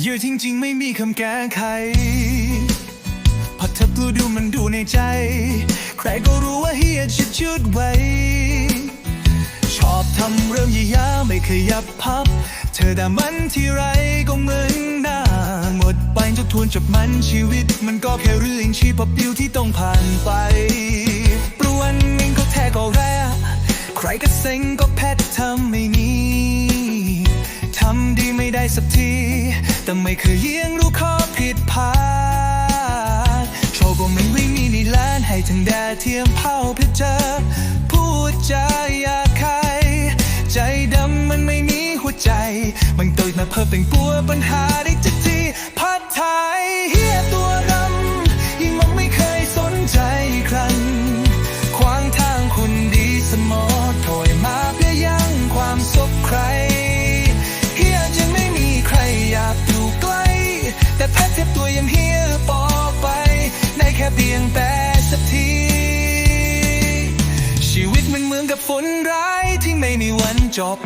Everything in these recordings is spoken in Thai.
เยอะจริงๆ ไม่มีคำแก้ไข พอเธอพูดดูมันดูในใจ ใครก็รู้ว่าเฮียชุดชุดไว้ ชอบทำเริ่มยี่ยาไม่เคยยับพับ เธอด่ามันที่ไรก็เหมือนหน้า หมดไปจนทวนจับมันชีวิต มันก็แค่เรื่องชีพปิวที่ต้องผ่านไปปรวนเองก็แท้ก็แร่ใครก็เซ็งก็แพททำไม่นี้ทำดีไม่ได้สักที แต่ไม่เคยเยี่ยงรู้ข้อผิดพลาดโชคก็ไม่วิ่งมีนี่ล้านให้ทั้งแดดเทียมเผาเพื่อเจอ พูดจาอยากใคร ใจดำมันไม่มีหัวใจ มันตื่นมาเพิ่มเป็นปัวปัญหาได้จักที เพียงแต่สักที ชีวิตมันเหมือนกับฝนร้ายที่ไม่มีวันจบ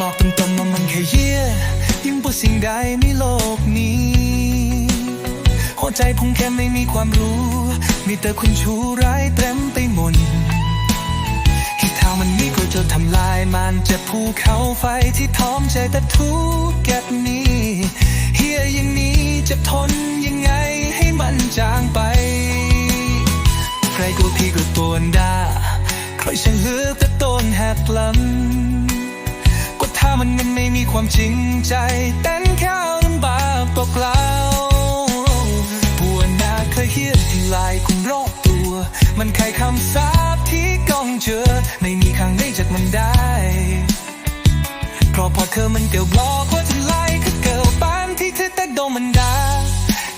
บอกตรงๆว่ามันแค่เหี้ยยิ่งกว่าสิ่งใดในโลกนี้ หัวใจผมแค่ไม่มีความรู้ มีแต่คนชูร้ายเต็มไป มันจะภูเขาไฟที่ท้อมใจแต่ทุกแก็บนี้เฮียอย่างนี้จะทนยังไงให้มันจางไป ใครก็พี่ก็ตัวด่าใครฉันเลือกแต่ต้นแหกลำก็ถ้ามันมันไม่มีความจริงใจเต้นแค่ลำบากเล่าปวดหน้าเคยเฮียที่ลายคุณรอบตัว มันใครคำสาปที่กองเจอ เพราะพอเธอมันเกี่ยวบอกว่าจะไล่คือเกิลปานที่เธอแต่โดนมันดา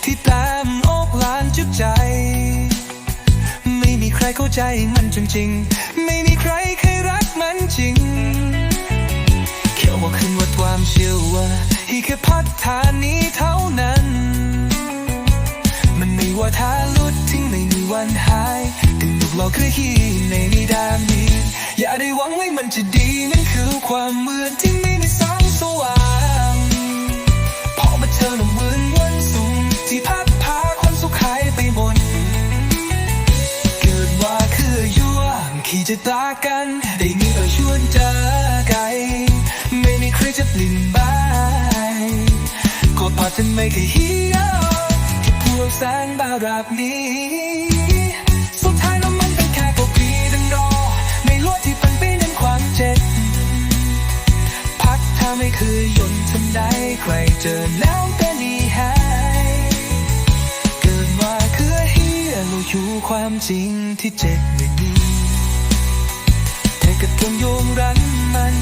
ที่แต้มอกลานจุดใจ ไม่มีใครเข้าใจมันจริงๆ ไม่มีใครเคยรักมันจริง เขียวว่าขึ้นว่าความเชื่อว่าให้แค่พัดทานนี้เท่านั้น มันไม่ว่าถ้าลุดทิ้งไม่มีวันหายถึงลูกเราคือฮีในนิดามี อย่าได้หวังไว่ามันจะดีนั่นคือความมืดที่ไม่ได้แสงสว่างพอมาเธอหนุ่มมืนวันสูงที่พัดพาความสุขหายไปหมดเกิดว่าคือยั่วขี่จะตากัน ได้มีเออชวนเจอไกล ไม่มีใครจะปลิ่นบายก็พอจะไม่เคยเฮียที่พวกแสงบารับนี้ คยยนต์ทำได้ใครเจอแล้วก็นีหายเกิดมาคือเฮียรู้อยู่ความจริงที่เจ็บไม่มีแต่ก็ต้องโยงรันมัน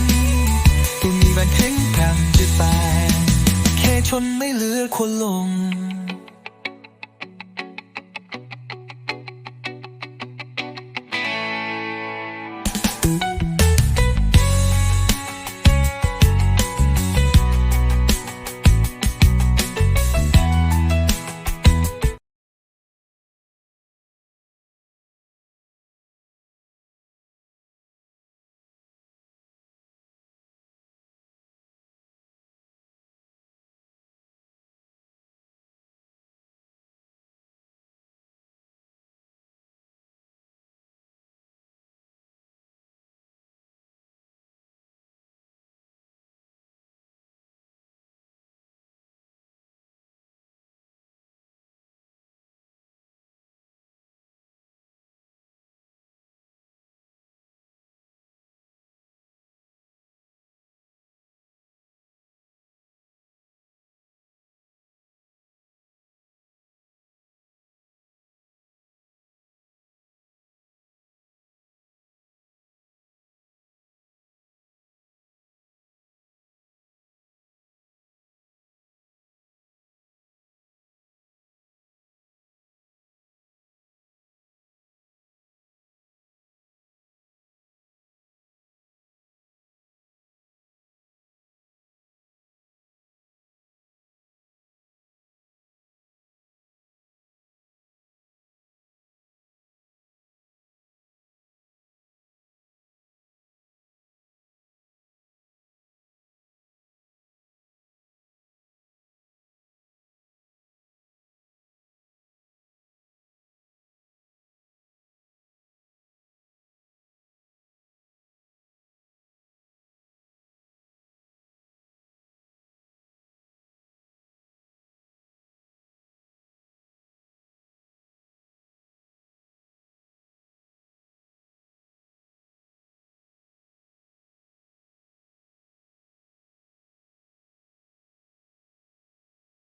ตัวมีบันเพ่งพรำจะตายแค่ชนไม่เหลือคนลง